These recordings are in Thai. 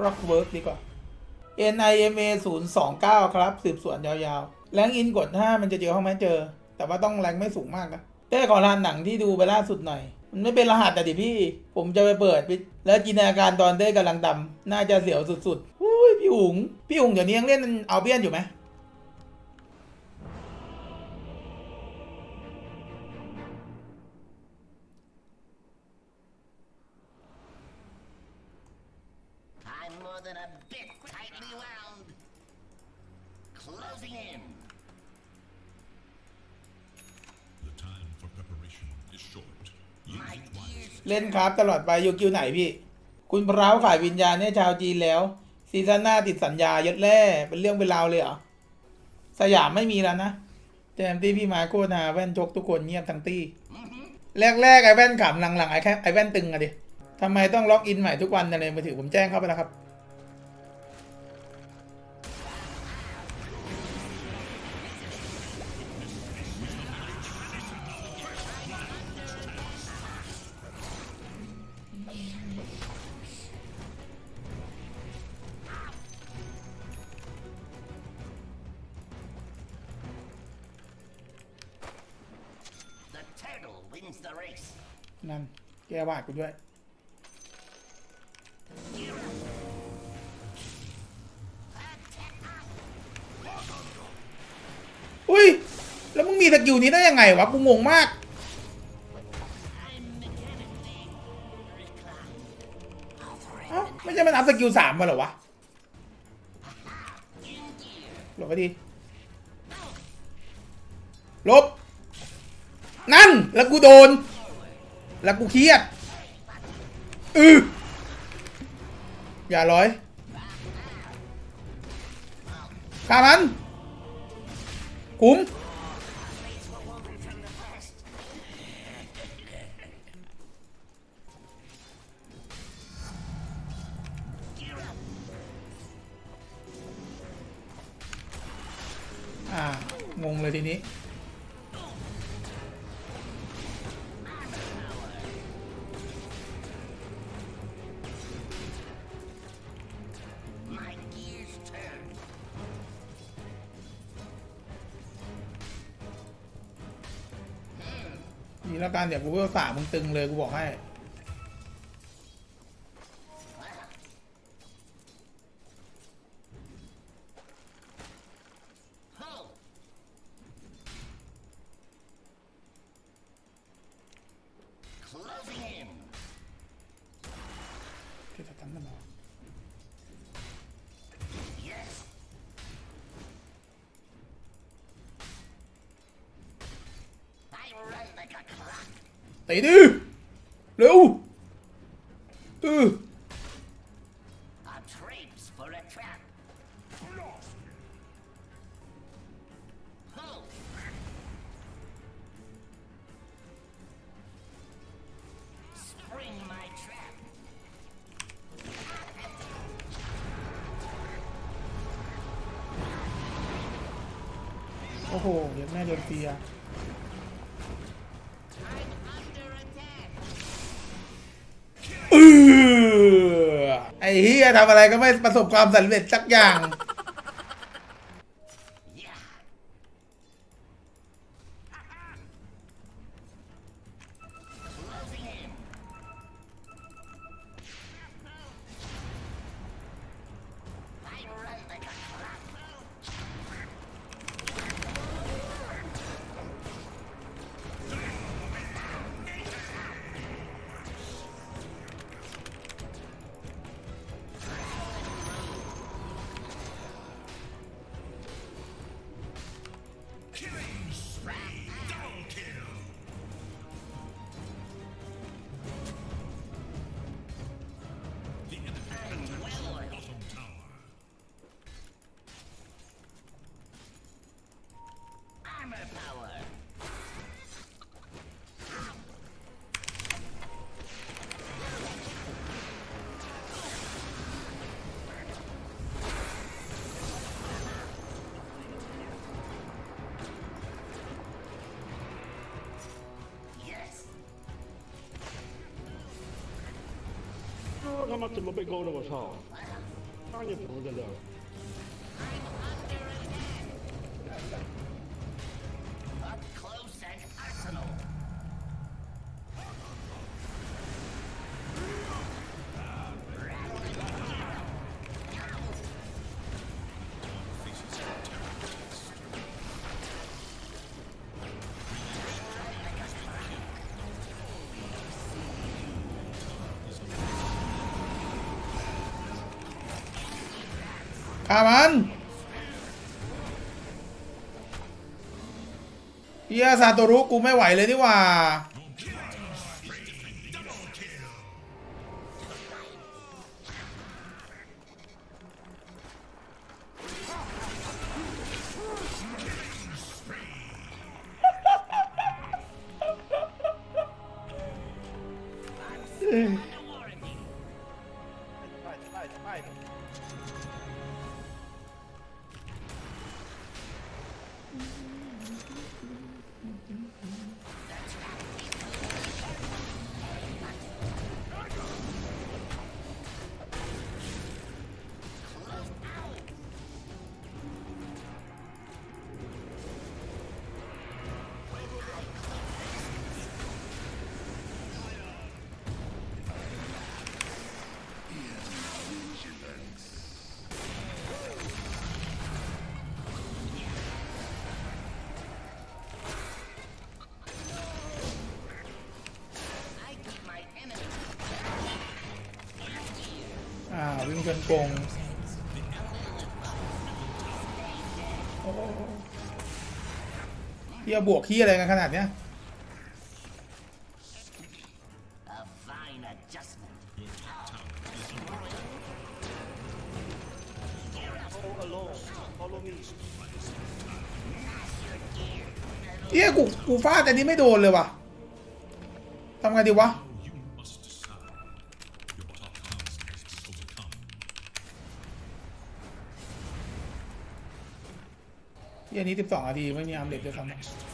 Clockwork ดีกว่า NIMA 0 2 9 ครับ สืบสวนยาวๆ แรงอินกด 5 มันจะเจอห้องไหมเจอ แต่ว่าต้องแรงไม่สูงมากนะเต้ขอรหัสหนังที่ดูไปล่าสุดหน่อย มันไม่เป็นรหัสแต่ดิพี่ ผมจะไปเปิด แล้วจินตนาการตอนเต้กำลังดำน่าจะเสียวสุดๆอุ้ยพี่หุง พี่หุงเดี๋ยวนี้ยังเล่นเอาเบี้ยนอยู่ไหม เล่นครับตลอดไปอยู่คิวไหนพี่ คุณพร้าวขายวิญญาณเนี่ยชาวจีนแล้ว ซีซั่นหน้าติดสัญญายัดแร่เป็นเรื่องเป็นราวเลยเหรอ สยามไม่มีแล้วนะแจมที่พี่มาโคตรหาแว่นชกทุกคนเงียบทั้งตี้ แรกๆไอ้แว่นขำหลังๆไอ้แค่ไอ้แว่นตึงอะดิทำไมต้องล็อกอินใหม่ทุกวันในมือถือผมแจ้งเข้าไปแล้วครับ แกวาดกูด้วย อุ้ย แล้วมึงมีสกิลนี้ได้ยังไงวะ กูงงมาก เอ้า ไม่ใช่มันอัพสกิลสามมาเหรอวะหลบไปดีลบ นั่น แล้วกูโดน แล้วกูเครียดอืออย่าร้อยฆ่ามันคุ้มอ่างงเลยทีนี้ นี่แล้วการเดี๋ยวกูเวลสามมึงตึงเลยกูบอกให้ โอ้โหเดี๋ยวแม่โดนเตีย I'm under attack. เออไอ้เฮียทำอะไรก็ไม่ประสบความสำเร็จสักอย่าง 他妈怎么被勾的？我操！ ฆ่ามันเฮียซาโตรุกูไม่ไหวเลยนี่ว่า เงินกงโอ้โหเฮียบวกขี้อะไรกันขนาดเนี้ยเฮียกูกูฟาดอันนี้ไม่โดนเลยว่ะทำไงดีวะ เฮียนี้สิบสองนาทีไม่มีอัมเดตด้วยซ้ำ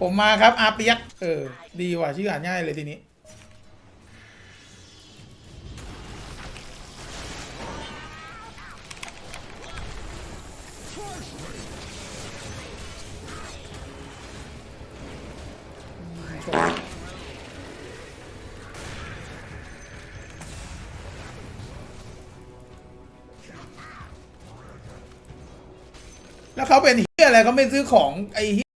ผมมาครับอาเปียกเออ ดีว่ะชื่ออ่านง่ายเลยทีนี้ แล้วเขาเป็นเฮียอะไรเขาไม่ซื้อของไอ้เฮีย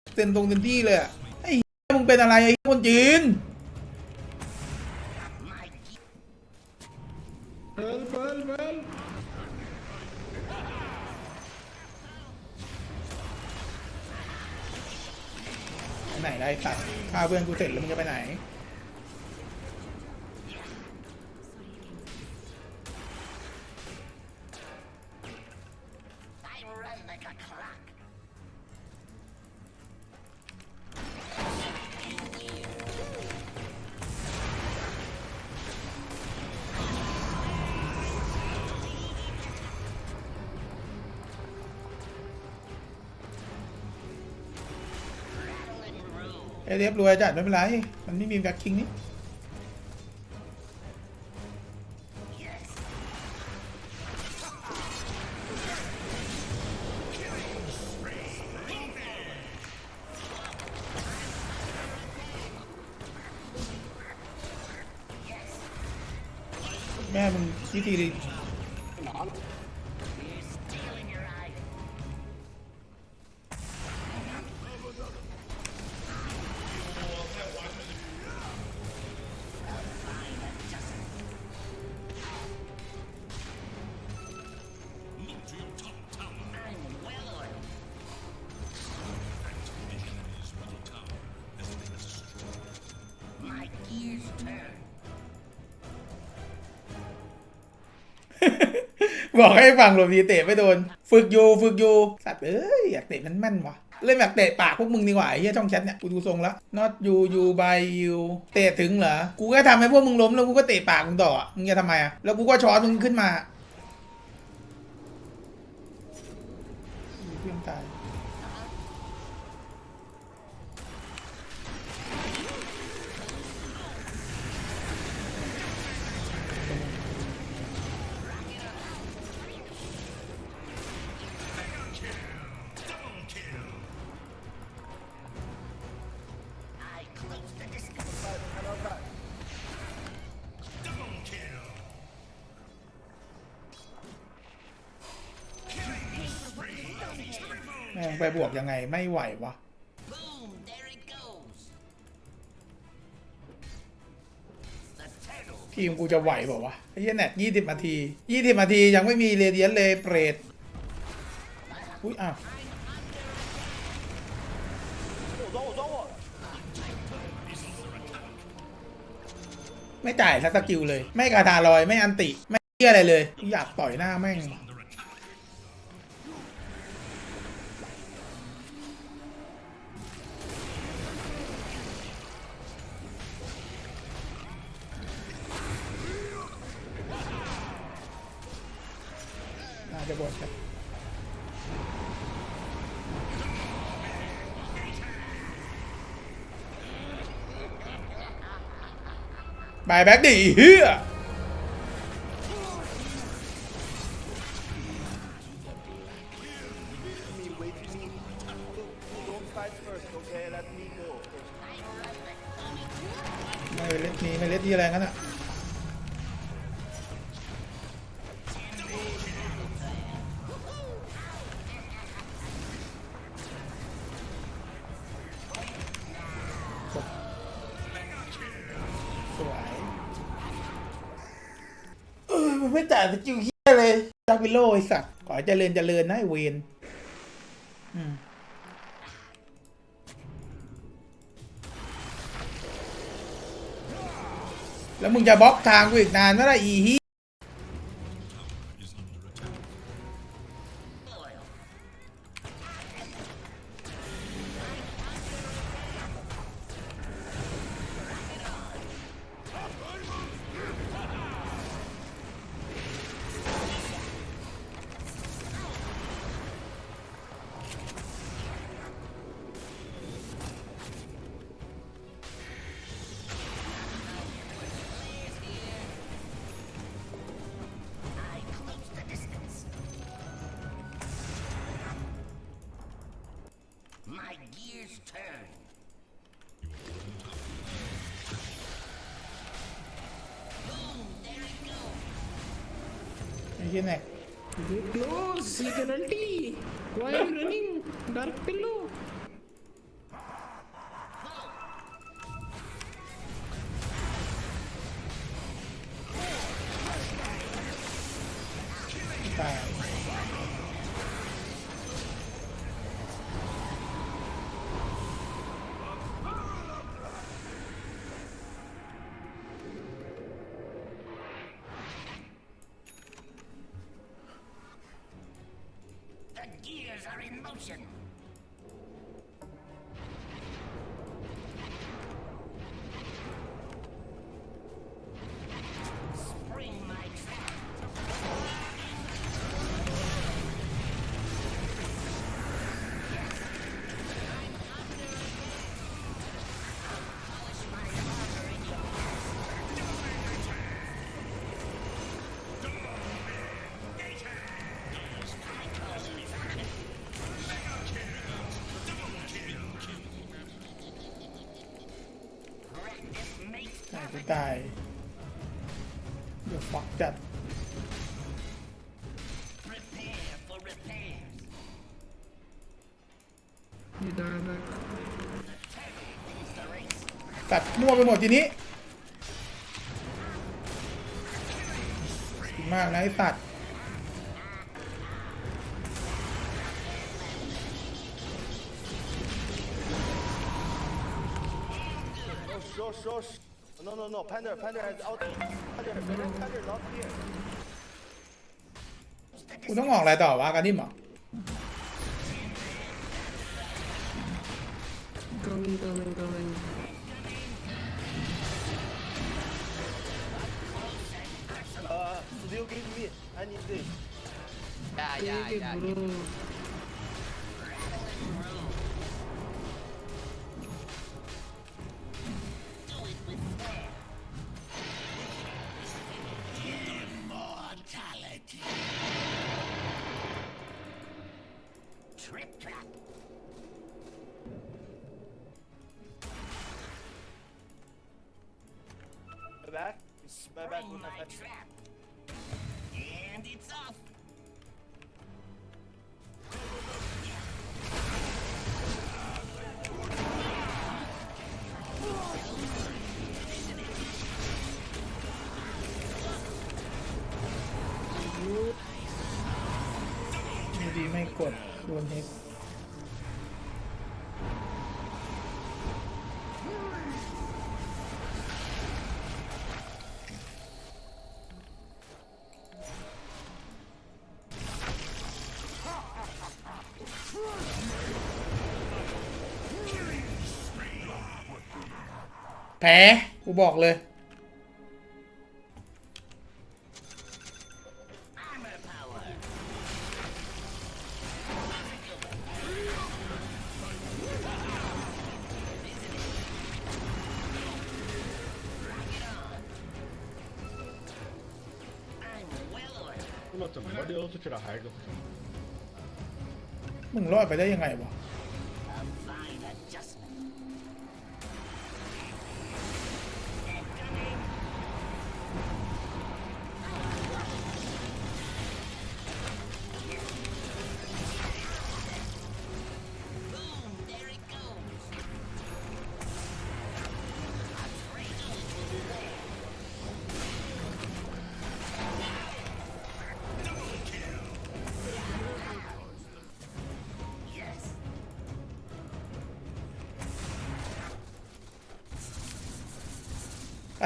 เซนตรงเซนที่เลยอะไอ้เฮียมึงเป็นอะไรไอ้คนจีน My gear เบิร์นเบิร์นเบิร์นไหนได้สัตว์ฆ่าเพื่อนกูเสร็จแล้วมึงจะไปไหน เอเดฟรวยจัดไม่เป็นไร มันไม่มีแบ็คคิงนี่แม่มึงวิธี บอกให้ฟังหลบดีเตะไม่โดน ฝึกอยู่ฝึกอยู่สัตว์เอ้ยอยากเตะมันแม่นวะเล่นแบบเตะปากพวกมึงดีกว่าไอ้เหี้ยช่องแชทเนี่ยกูดูทรงแล้ว not you you by you เตะถึงเหรอ กูก็ทำให้พวกมึงล้มแล้วกูก็เตะปากมึงต่อมึงจะทำไมอะแล้วกูก็ช้อนมึงขึ้นมา ไปบวกยังไงไม่ไหววะทีมกูจะไหวบอกว่าไอ้เน็ตยี่สิบนาทียี่สิบนาทียังไม่มีเรเดียนเลยเปรตอุ้ยอ้าวไม่จ่ายสักสกิลเลย ไม่กะทาลอยไม่อันติ ไม่เหี้ยอะไรเลย อยากต่อยหน้าแม่ง จะบวชครับบายแบ็กดิเฮีย มันไม่จ่ายสกิลเฮียเลยดาวิโลไอสัตว์ขอให้เจริญเจริญนะไอเวนอืมแล้วมึงจะบล็อกทางกูอีกนานเมื่อไรอีฮี ไอ้เฮียแน็ก Get close, like an ulti. Why are you running? Dark pillow. ตายกูตาย เดี๋ยวฟักจัด prepare for repairs. You die back. It's the race. ตัดมั่วไปหมดทีนี้ดีมากนะไอ้สัตว์ No, no, no. Panda, Panda has out. Panda, Panda, Panda not here. กูต้องออกอะไรต่อวะการดิมเหรอ Coming, coming, coming. Uh, Leo, give me. I need this. Take it, bro. กดโดนเฮกแผลกูบอกเลย mejor de dos trabajar, loco. มึงรอดไปได้ยังไงวะ I'm fine. I just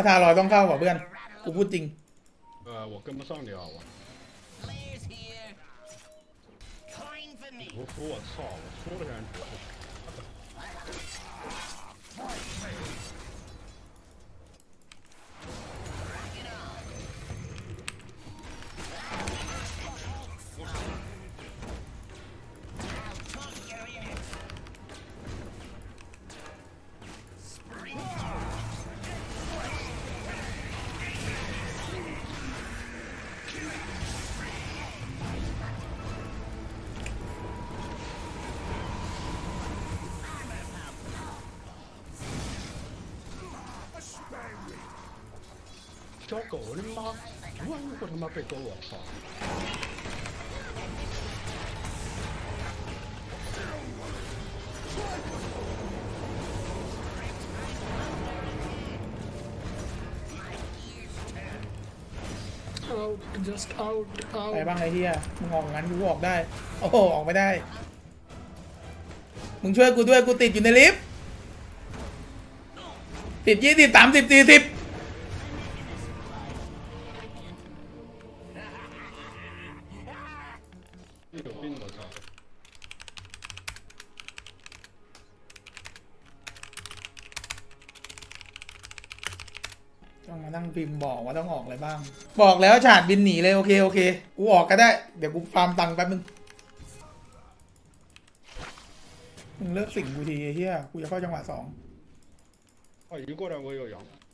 ทาลอยต้องเข้ากับเพื่อน กูพูดจริง 呃，我跟不上你啊，我 Players here. Coin for me. 屠夫，我操，我输了让 人屠夫。 小狗，我的妈！万一我他妈被勾，我操！ out, just out, ไป out. บ้างไอ้เฮียมึงออกงั้นกูออกได้ โอ้โห ออกไม่ได้ มึงช่วยกูด้วย กูติดอยู่ในลิฟต์ ติดยี่สิบสามสิบสี่สิบ บอกว่าต้องออกอะไรบ้าง บอกแล้วฉาดบินหนีเลยโอเคโอเค กูออกก็ได้ เดี๋ยวกูฟาร์มตังค์แป๊บนึง มึงเลิกสิ่งกูทีเฮียกูจะเข้าจังหวะสองอ๋อยูโกะนะ 아, 이거라고 요, 영.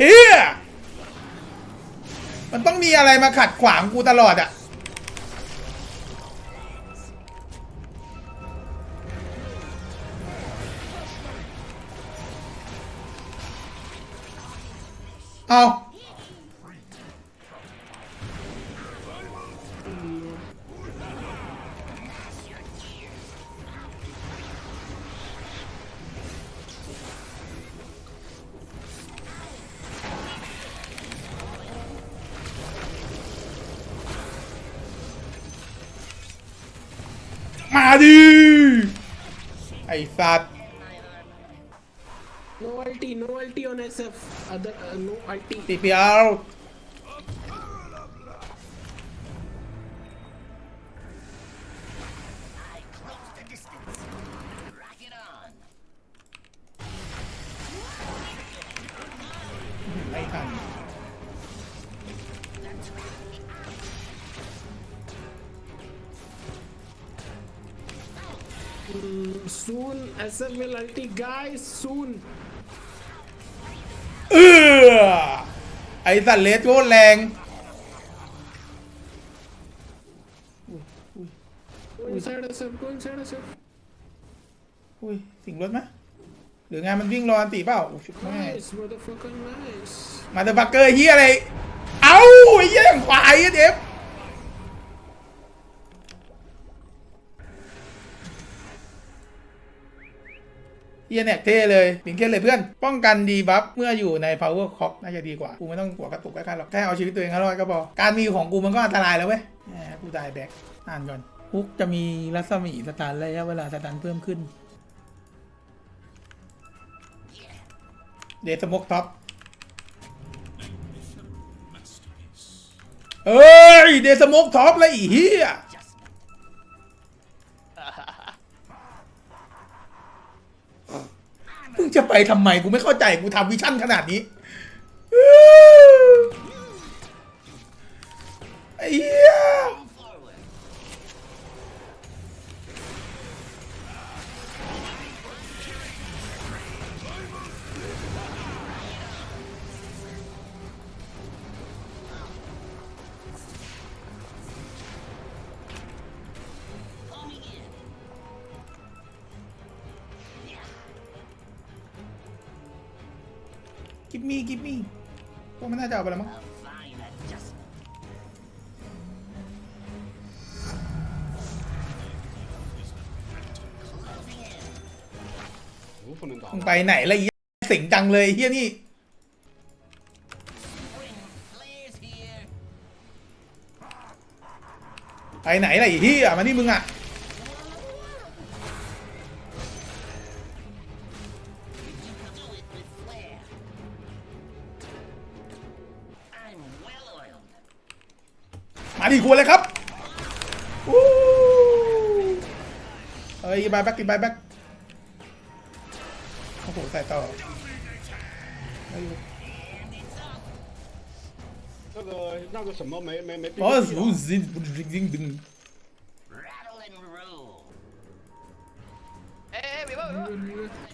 เฮียมันต้องมีอะไรมาขัดขวางกูตลอดอะ มาดิ ไอ้สัตว์ No ulti, no ulti on SF. Other, uh, no ulti. ตี soon, SF will ulti, guys. Soon. เออไอสัตว์เลสโคตรแรง Go inside SF. Go inside SF. อุ้ยสิงรถไหมหรืองานมันวิ่งรออันตีเปล่าโอ้ชุดแม่ Nice, motherfucker. Nice. มาเดอะบักเกอร์เฮียอะไร เอ้าไอ้เหี้ยอย่างควายอะเดฟ เฮียแนกเท่เลยลิงเคนเลยเพื่อน ป้องกันดีบัฟเมื่ออยู่ใน power cock น่าจะดีกว่า กูไม่ต้องหัวกระตุกใกล้ๆหรอก แค่เอาชีวิตตัวเองให้รอดก็พอ การมีของกูมันก็อันตรายแล้วเว้ยกูตายแบ็คอ่านก่อนฮุกจะมีรัศมีสตาร์ระยะเวลาสตาร์เพิ่มขึ้น เดสมกท็อปเอ้ย เดสมกท็อปเลยอีเหี้ย มึงจะไปทำไมกูไม่เข้าใจกูทำวิชั่นขนาดนี้ไอ้เหี้ย มี่กิฟมี่พวกมันน่าจะเอาไปแล้วมั้งมึงไปไหนละอีเสียงจังเลยเฮียนี่ไปไหนละไอ้เฮียมานี่มึงอะ มาดิกลัวเลยครับอู้เอ้ยบายแบ็กกินบายแบ็กโอ้โหใส่ต่อเฮ้ย那个那个什么没没没。 อ๋อสูซินดึงดึงดึง Rattle and roll. เ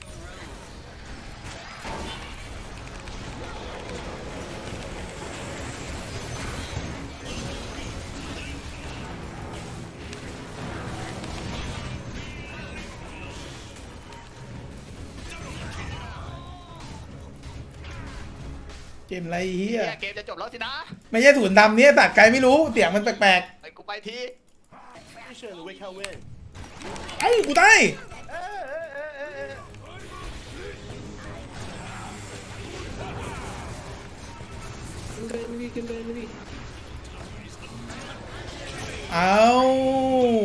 เกมอะไรไอ้เฮีย เนี่ยเกมจะจบแล้วสินะ ไม่ใช่ถุนดำเนี่ยตัดไกลไม่รู้เสียงมันแปลก ไอ้กูไปที Mission, we can win. ๆไอ้ยกูตาย Eh, eh, eh, eh, eh. Kill the enemy, kill the enemy. เอา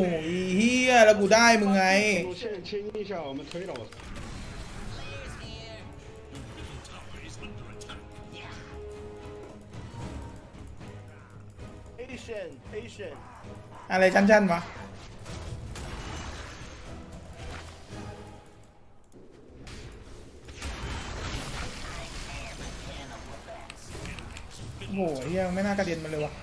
ไอ้เฮียแล้วกูได้มึงไง 路线清一下，我们推了。 อะไรชั้นๆวะโอ้โหเฮียไม่น่ากระเด็นมาเลยวะ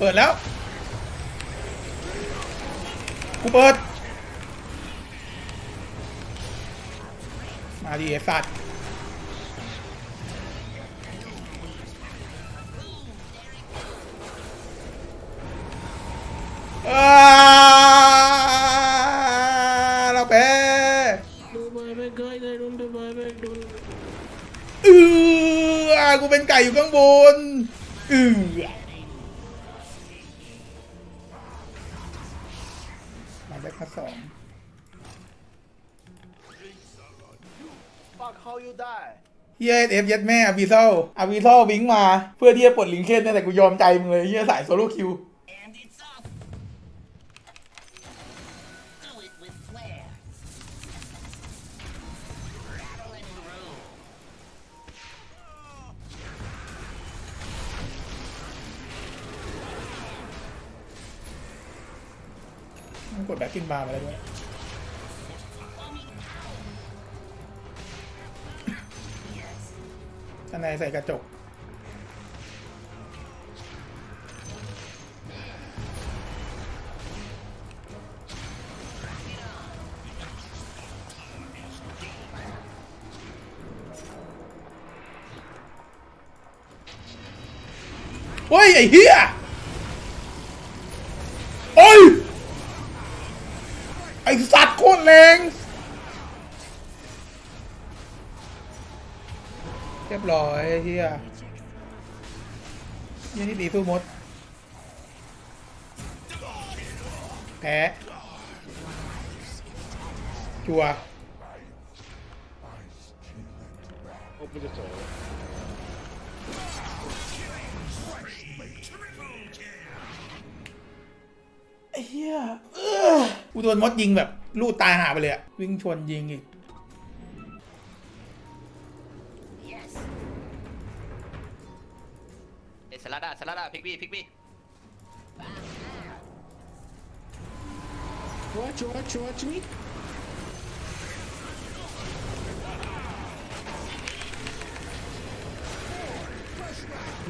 เปิดแล้ว กูเปิด มาดีไอ้สัตว์อ้าเราแพ้ Do buyback, guys. I don't do buyback. Don't. เออกูเป็นไก่อยู่ข้างบน ยเอฟยัดแม่อาวีเซลอาวีเซลวิ่งมา เพื่อที่จะปลดลิงเคนแต่กูยอมใจมึงเลยเฮียสายโซโล่คิวกดแบ็คกิ้งบาร์มาแล้วด้วย ข้างในใส่กระจก ยบร้อยไอ้เฮียยี่นี่ตีสู้มดแพ้จัวไอ้เฮียเอ้อกูโดนมดยิงแบบ ลูดตายหาไปเลยอะวิ่งชนยิงอีก ลัดอะสลัดอะพิกบี้พิกบี้ Watch, watch, watch me.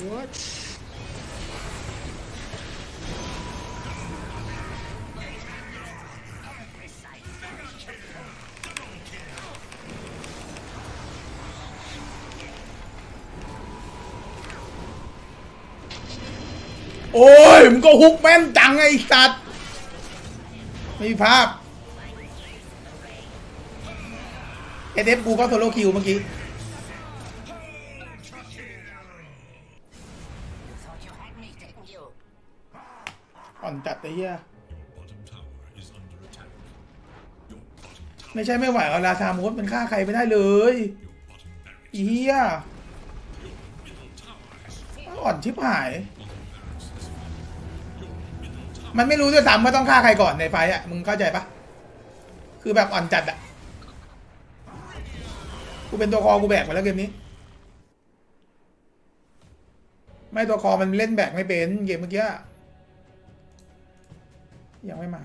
Watch. โอ้ยมึงก็ฮุกแม่นจังไอ้สัตว์ไม่มีภาพเอเดฟกูก็โซโลคิวเมื่อกี้อ่อนจัดไอ้เหี้ยไม่ใช่ไม่ไหวเอาราชาโมดมันฆ่าใครไม่ได้เลยอีเหี้ยอ่อนชิบหาย มันไม่รู้ด้วยซ้ำว่าต้องฆ่าใครก่อนในไฟต์อะมึงเข้าใจปะคือแบบอ่อนจัดอะกูเป็นตัวคอกูแบกไปแล้วเกมนี้ ไม่ตัวคอมันเล่นแบกไม่เป็นเกมเมื่อกี้อะยังไม่มา